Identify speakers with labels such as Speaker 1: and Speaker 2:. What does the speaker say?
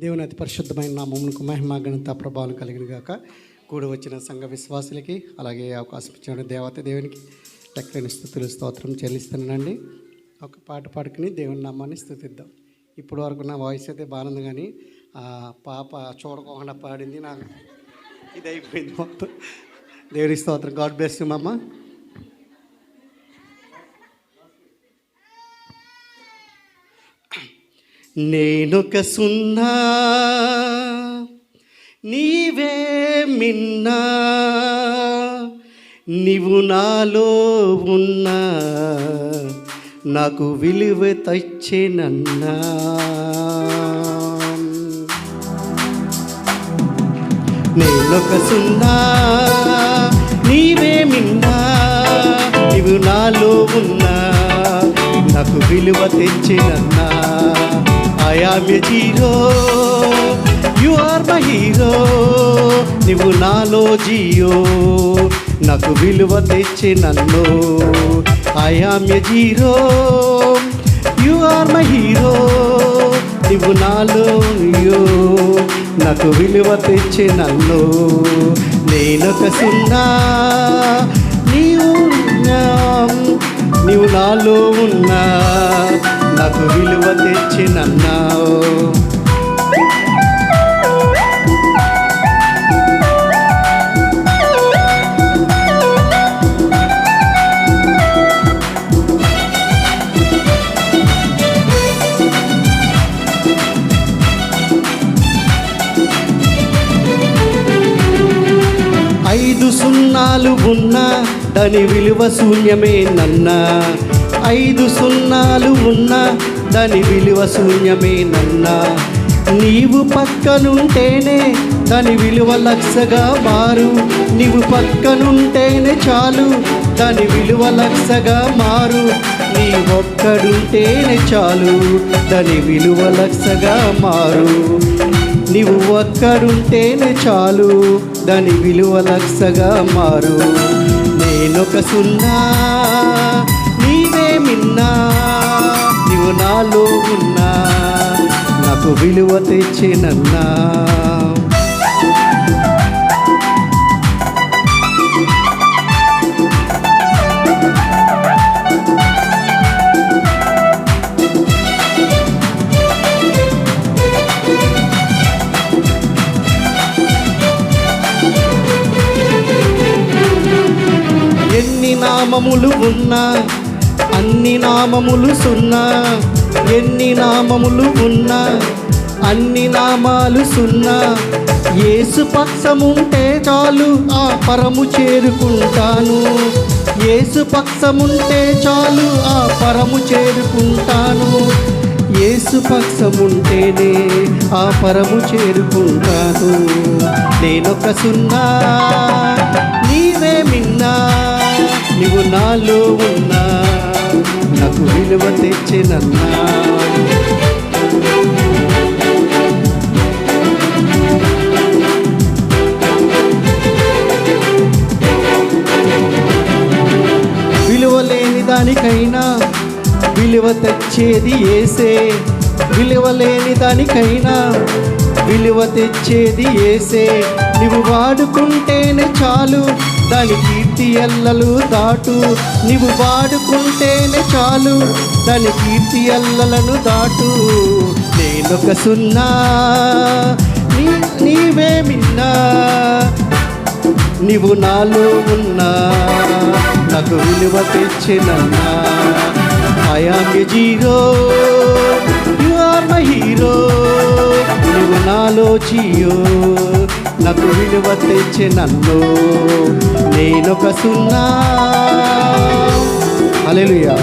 Speaker 1: దేవుని అతి పరిశుద్ధమైన నామమునకు మహిమ ఘనత ప్రభావం కలిగిన గాక. కూడి వచ్చిన సంఘ విశ్వాసులకి అలాగే అవకాశం ఇచ్చిన దేవత దేవునికి లెక్కలేని స్థుతులు స్తోత్రం చెల్లిస్తున్నానండి. ఒక పాట పాడుకుని దేవుని నామాన్ని స్థుతిద్దాం. ఇప్పుడు వరకు నా వాయిస్ అయితే బాగుంది కానీ ఆ పాప చూడకోకుండా పాడింది నాకు. ఇది అయిపోయింది మొత్తం. దేవుని స్తోత్రం. గాడ్ బ్లెస్ యు మమ్మ నేనొక సున్నా నీవే మిన్నా నీవు నాలో ఉన్నా నాకు విలువ తెచ్చేనన్నా. నేనొక సున్నా నీవే మిన్నా నీవు నాలో ఉన్నా నాకు విలువ తెచ్చినన్నా. I am a zero. You are my hero నువ్వు నాలో జియో. నాకు విలువ తెచ్చి నన్ను. I am a zero. You are my hero నువ్వు నాలో యో నాకు విలువ తెచ్చి నన్ను. నేనొక సున్నా. నీవు నీవు నాలో ఉన్నా. సున్నాలు ఉన్నా దాని విలువ శూన్యమే నన్నా. ఐదు సున్నాలు ఉన్నా దాని విలువ శూన్యమే నన్నా. నీవు పక్కనుంటేనే దాని విలువ లక్షగా మారు. నీవు పక్కనుంటేనే చాలు దాని విలువ లక్షగా మారు. నీ ఒక్కడుంటేనే చాలు దాని విలువ లక్షగా మారు. నీవు ఒక్కరుంటేనే చాలు దాని విలువ లక్షగా మారు. నేనొక సున్నా నీవే మిన్నా నీవు నాలో ఉన్నా నాకు విలువ తెచ్చినన్నా. నామములు ఉన్నా అన్ని నామములు సున్నా ఎన్ని నామములు ఉన్నా అన్ని నామాలు సున్నా. ఏసు పక్షముంటే చాలు ఆ పరము చేరుకుంటాను. ఏసు పక్షముంటే చాలు ఆ పరము చేరుకుంటాను. ఏసు పక్షముంటేనే ఆ పరము చేరుకుంటాను. నేనొక సున్నా నీవు నాలో ఉన్నా నాకు విలువ తెచ్చినన్నా. విలువ లేని దానికైనా విలువ తెచ్చేది ఏసే. విలువ లేని దానికైనా విలువ తెచ్చేది ఏసే. నువ్వు వాడుకుంటేనే చాలు దానికి కీర్తి ఎల్లలు దాటు. నువ్వు వాడుకుంటేనే చాలు. దాని కీర్తి ఎల్లలను దాటు. నేనొక సున్నా. నీ నీవే మిన్నా. నీవు నాలో ఉన్నా. నాకు విలువ తెచ్చినన్నా. I am zero you are my hero నువ్వు నాలో చీయో. నాకు విలువ తెచ్చే నన్ను నేనొక సున్నా. అలెలుయా